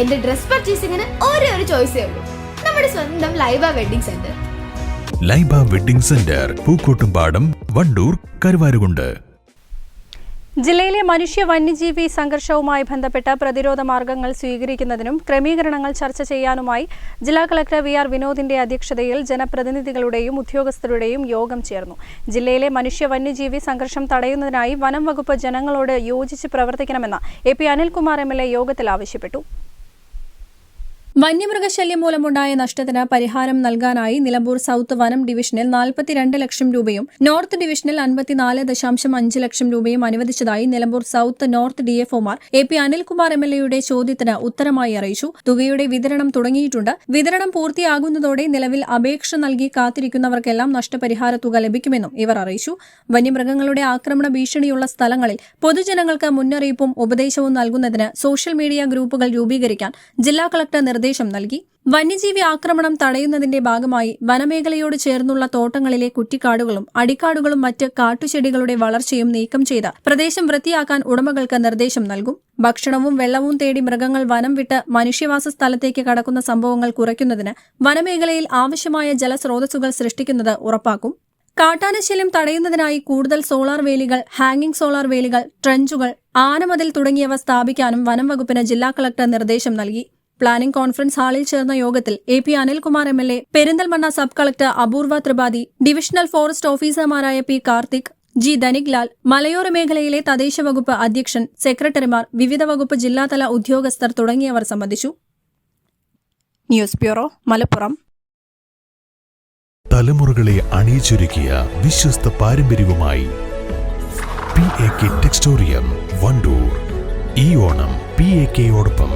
എന്റെ ഡ്രസ് പർച്ചേസിംഗിന് ഒരേ ഒരു ചോയ്സേ ഉള്ളൂ. നമ്മുടെ സ്വന്തം Laiba wedding centre. Laiba wedding centre Pookkottumpadam Wandoor Karuvarakundu. ജില്ലയിലെ മനുഷ്യ വന്യജീവി സംഘർഷവുമായി ബന്ധപ്പെട്ട പ്രതിരോധ മാർഗങ്ങൾ സ്വീകരിക്കുന്നതിനും ക്രമീകരണങ്ങൾ ചർച്ച ചെയ്യാനുമായി ജില്ലാ കളക്ടർ വി ആർ വിനോദിന്റെ അധ്യക്ഷതയിൽ ജനപ്രതിനിധികളുടെയും ഉദ്യോഗസ്ഥരുടെയും യോഗം ചേർന്നു. ജില്ലയിലെ മനുഷ്യ വന്യജീവി സംഘർഷം തടയുന്നതിനായി വനം വകുപ്പ് ജനങ്ങളോട് യോജിച്ച് പ്രവർത്തിക്കണമെന്ന് A P Anilkumar M L A യോഗത്തിൽ ആവശ്യപ്പെട്ടു. വന്യമൃഗശല്യം മൂലമുണ്ടായ നഷ്ടത്തിന് പരിഹാരം നൽകാനായി നിലമ്പൂർ സൌത്ത് വനം ഡിവിഷനിൽ നാൽപ്പത്തിരണ്ട് ലക്ഷം രൂപയും നോർത്ത് ഡിവിഷനിൽ അൻപത്തിനാല് ദശാംശം അഞ്ച് ലക്ഷം രൂപയും അനുവദിച്ചതായി Nilambur south north ഡിഎഫ്ഒമാർ A P Anilkumar M L എയുടെ ചോദ്യത്തിന് ഉത്തരമായി അറിയിച്ചു. തുകയുടെ വിതരണം തുടങ്ങിയിട്ടുണ്ട്. വിതരണം പൂർത്തിയാകുന്നതോടെ നിലവിൽ അപേക്ഷ നൽകി കാത്തിരിക്കുന്നവർക്കെല്ലാം നഷ്ടപരിഹാര തുക ലഭിക്കുമെന്നും ഇവർ അറിയിച്ചു. വന്യമൃഗങ്ങളുടെ ആക്രമണ ഭീഷണിയുള്ള സ്ഥലങ്ങളിൽ പൊതുജനങ്ങൾക്ക് മുന്നറിയിപ്പും ഉപദേശവും നൽകുന്നതിന് സോഷ്യൽ മീഡിയ ഗ്രൂപ്പുകൾ രൂപീകരിക്കാൻ ജില്ലാ കളക്ടർ നിർദ്ദേശം നൽകി. വന്യജീവി ആക്രമണം തടയുന്നതിന്റെ ഭാഗമായി വനമേഖലയോട് ചേർന്നുള്ള തോട്ടങ്ങളിലെ കുറ്റിക്കാടുകളും അടിക്കാടുകളും മറ്റ് കാട്ടുചെടികളുടെ വളർച്ചയും നീക്കം ചെയ്ത് പ്രദേശം വൃത്തിയാക്കാൻ ഉടമകൾക്ക് നിർദ്ദേശം നൽകും. ഭക്ഷണവും വെള്ളവും തേടി മൃഗങ്ങൾ വനം വിട്ട് മനുഷ്യവാസ സ്ഥലത്തേക്ക് കടക്കുന്ന സംഭവങ്ങൾ കുറയ്ക്കുന്നതിന് വനമേഖലയിൽ ആവശ്യമായ ജലസ്രോതസ്സുകൾ സൃഷ്ടിക്കുന്നത് ഉറപ്പാക്കും. കാട്ടാനശല്യം തടയുന്നതിനായി കൂടുതൽ സോളാർ വേലികൾ ഹാങ്ങിംഗ് സോളാർ വേലികൾ ട്രഞ്ചുകൾ ആനമതിൽ തുടങ്ങിയവ സ്ഥാപിക്കാനും വനം വകുപ്പിന് ജില്ലാ കളക്ടർ നിർദ്ദേശം നൽകി. പ്ലാനിംഗ് കോൺഫറൻസ് ഹാളിൽ ചേർന്ന യോഗത്തിൽ A P Anilkumar M L A Perinthalmanna sub collector Apoorva Tripathi divisional forest ഓഫീസർമാരായ പി കാർത്തിക് ജി ധനിക് ലാൽ മലയോര മേഖലയിലെ തദ്ദേശ വകുപ്പ് അധ്യക്ഷൻ സെക്രട്ടറിമാർ വിവിധ വകുപ്പ് ജില്ലാതല ഉദ്യോഗസ്ഥർ തുടങ്ങിയവർ സംബന്ധിച്ചു. News bureau Malappuram. തലമുറകളെ അണിയിച്ചൊരുക്കിയ വിശ്വസ്ത പാരമ്പര്യവുമായി P A K Textorium Wandoor. ഈ ഓണം പി എ കെയോടൊപ്പം